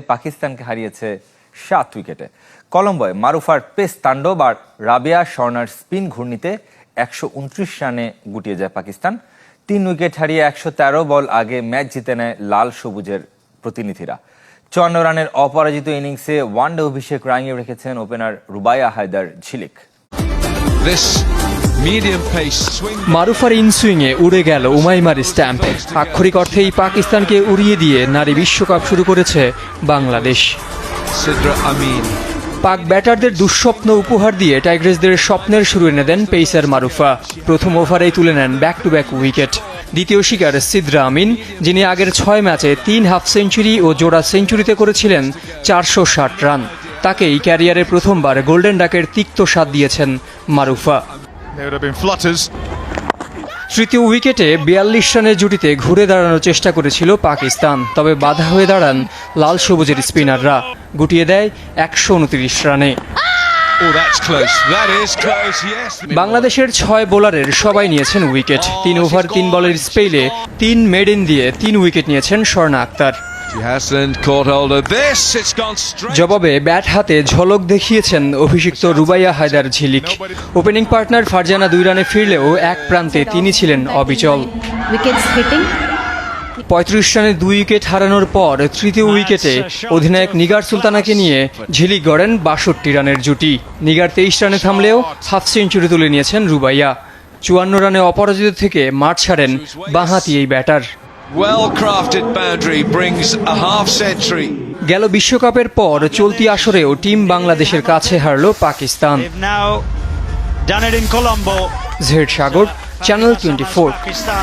পাকিস্তানকে হারিয়েছে সাত উইকেটে। কলম্বোয় মারুফার পেস তাণ্ডব আর রাবিয়া স্বর্ণার স্পিন ঘূর্ণিতে একশো উনত্রিশ রানে গুটিয়ে যায় পাকিস্তান। তিন উইকেট হারিয়ে একশো তেরো বল আগে ম্যাচ জিতে নেয় লাল সবুজের প্রতিনিধিরা। চুয়ান্ন রানের অপরাজিত ইনিংসে ওয়ানডে অভিষেক রাঙিয়ে রেখেছেন ওপেনার রুবাইয়া হায়দার ঝিলিক। মারুফার ইনসুইংয়ে উড়ে গেল উমাইমার স্ট্যাম্প। আক্ষরিক অর্থেই পাকিস্তানকে উড়িয়ে দিয়ে নারী বিশ্বকাপ শুরু করেছে বাংলাদেশ। পাক ব্যাটারদের দুঃস্বপ্ন উপহার দিয়ে টাইগ্রেসদের স্বপ্নের শুরু এনে দেন পেইসার মারুফা। প্রথম ওভারেই তুলে নেন ব্যাক টু ব্যাক উইকেট দ্বিতীয় শিকার সিদ্রা আমিন যিনি আগের ছয় ম্যাচে তিন হাফ সেঞ্চুরি ও জোড়া সেঞ্চুরিতে করেছিলেন চারশো ষাট রান। তাকেই ক্যারিয়ারে প্রথমবার গোল্ডেন ডাকের তিক্ত স্বাদ দিয়েছেন মারুফা। তৃতীয় উইকেটে বিয়াল্লিশ রানের জুটিতে ঘুরে দাঁড়ানোর চেষ্টা করেছিল পাকিস্তান তবে বাধা হয়ে দাঁড়ান লাল সবুজের স্পিনাররা। গুটিয়ে দেয় একশো উনত্রিশ রানে। Oh. বাংলাদেশের ছয় বোলারের সবাই নিয়েছেন উইকেট। তিন ওভার তিন বলের স্পেলে তিন মেডেন দিয়ে তিন উইকেট নিয়েছেন স্বর্ণা আক্তার। জবাবে ব্যাট হাতে ঝলক দেখিয়েছেন অভিষিক্ত রুবাইয়া হায়দার ঝিলিক। ওপেনিং পার্টনার ফারজানা দুই রানে ফিরলেও এক প্রান্তে তিনি ছিলেন অবিচল। পঁয়ত্রিশ রানে দুই উইকেট হারানোর পর তৃতীয় উইকেটে অধিনায়ক নিগার সুলতানাকে নিয়ে ঝিলিক গড়েন বাষট্টি রানের জুটি। নিগার তেইশ রানে থামলেও হাফ সেঞ্চুরি তুলে নিয়েছেন রুবাইয়া। চুয়ান্ন রানে অপরাজিত থেকে মাঠ ছাড়েন বাঁহাতি এই batter. Well crafted boundary brings a half century. গেল বিশ্বকাপের পর চলতি আসরেও টিম বাংলাদেশের কাছে হারল Pakistan They've now done it in Colombo. Z Sagar channel twenty Pakistan